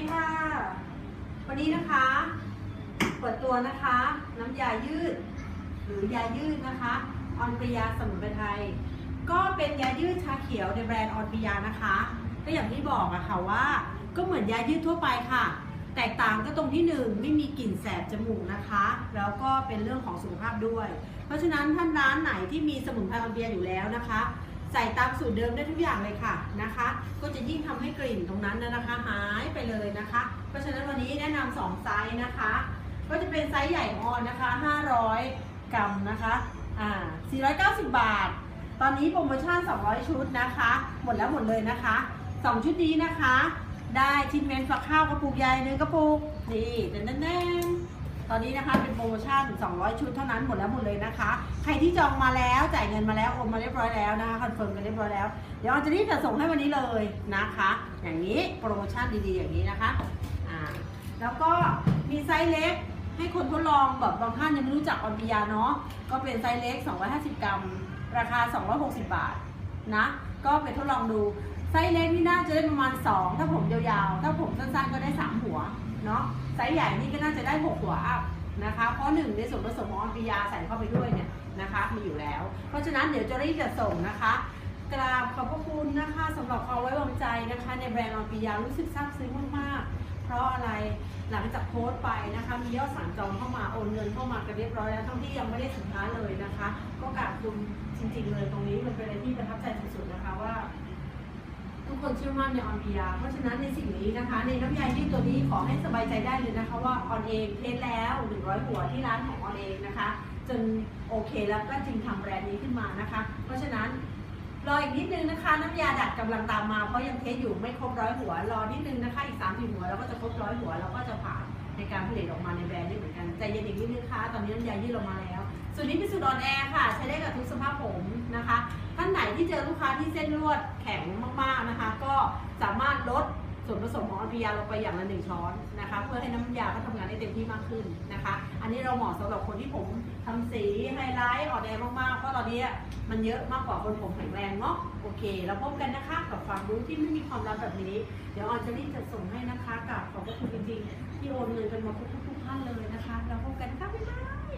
ดีค่ะ วันนี้นะคะ เปิดตัวนะคะ น้ำยายืด หรือยายืดนะคะออนปริยาสมุนไพรไทย ก็เป็นยายืดชาเขียวในแบรนด์ออนปริยานะคะ ก็อย่างที่บอกอะค่ะว่า ก็เหมือนยายืดทั่วไปค่ะ แตกต่างก็ตรงที่หนึ่งไม่มีกลิ่นแสบจมูกนะคะ แล้วก็เป็นเรื่องของสุขภาพด้วย เพราะฉะนั้นท่านร้านไหนที่มีสมุนไพรออนปริยาอยู่แล้วนะคะ ใส่ตามสูตรเดิมได้ทุกอย่างเลยค่ะนะคะ ก็จะยิ่งทำให้กลิ่นตรงนั้นนะคะ หายไปเลยนะคะ เพราะฉะนั้นวันนี้แนะนำสองไซส์นะคะ ก็จะเป็นไซส์ใหญ่ออนนะคะ 500 กรัมนะคะอ่า490 บาท ตอนนี้โปรโมชั่น 200 ชุดนะคะ หมดแล้วหมดเลยนะคะ 2 ชุดนี้นะคะ ได้ทินเมนฝักข้าวกระปุกใหญ่หนึ่งกระปุกนี่แน่นๆ ตอนนี้นะคะเป็นโปรโมชั่น 200 ชุดเท่านั้นหมดแล้วหมดเลยนะคะ ใครที่จองมาแล้วจ่ายเงินมาแล้วโอนมาเรียบร้อยแล้วนะคะคอนเฟิร์มกันเรียบร้อยแล้ว เดี๋ยวออนจะรีบจัดส่งให้วันนี้เลยนะคะ อย่างนี้โปรโมชั่นดีๆอย่างนี้นะคะอ่าแล้วก็มีไซส์เล็กให้คนทดลองแบบบางท่านยังไม่รู้จักออนปิยาเนาะก็เป็นไซส์เล็ก 250 กรัม ราคา 260 บาทนะก็ไปทดลองดูไซส์เล็กนี่น่าจะได้ประมาณ 2 ถ้าผมยาวๆ ถ้าผมสั้นๆก็ได้ 3 หัว เนาะไซส์ใหญ่นี่ก็น่าจะได้6หัวอัพนะคะเพราะหนึ่งในส่วนผสมของออนปิยาใส่เข้าไปด้วยเนี่ยนะคะมีอยู่แล้ว เพราะฉะนั้นเดี๋ยวจะรีบจะส่งนะคะกราบขอบพระคุณนะคะสำหรับความไว้วางใจนะคะ ในแบรนด์ออนปิยารู้สึกซาบซึ้งมากๆ เพราะอะไรหลังจากโพสต์ไปนะคะมียอดสั่งจองเข้ามาโอนเงินเข้ามากันเรียบร้อยแล้วทั้งที่ยังไม่ได้สินค้าเลยนะคะ ก็กราบคุณจริงๆเลยตรงนี้มันเป็นอะไรที่ประทับใจสุดๆนะคะ คนเชื่อมั่นในออนพียาเพราะฉะนั้นในสิ่งนี้นะคะ ในน้ำยายืดตัวนี้ขอให้สบายใจได้เลยนะคะว่าออนเองเทสแล้ว 100 หัวที่ร้านของออนเองนะคะ จนโอเคแล้วก็จึงทำแบรนด์นี้ขึ้นมานะคะ เพราะฉะนั้นรออีกนิดนึงนะคะ น้ำยาดัดกำลังตามมาเพราะยังเทสอยู่ไม่ครบร้อยหัวรอนิดนึงนะคะอีก3ามสี่หัวเราก็จะครบร้อยหัวเราก็จะผ่านในการผลิตออกมาในแบรนด์นี้เหมือนกันใจเย็นอีกนิดนึงค่ะตอนนี้น้ำยายืดออกมาแล้ว ส่วนนี้เป็นสูตรออนแอร์ค่ะ ใช้ได้กับทุกสภาพผมนะคะ ท่านไหนที่เจอลูกค้าที่เส้นลวดแข็งมากๆนะคะ ก็สามารถลดส่วนผสมของออนพียาลงไปอย่างละหนึ่งช้อนนะคะ เพื่อให้น้ำยาเขาทำงานได้เต็มที่มากขึ้นนะคะ อันนี้เราเหมาะสำหรับคนที่ผมทำสีไฮไลท์ออนแอร์มากๆ เพราะตอนนี้มันเยอะมากกว่าคนผมแข็งแรงเนาะโอเค เราพบกันนะคะกับความรู้ที่ไม่มีความลับแบบนี้ เดี๋ยวออนจะรีบจัดส่งให้นะคะกับขอบพระคุณจริงๆที่โอนเงินกันมาทุกๆท่านเลยนะคะ เราพบกันค่ะบ๊ายบาย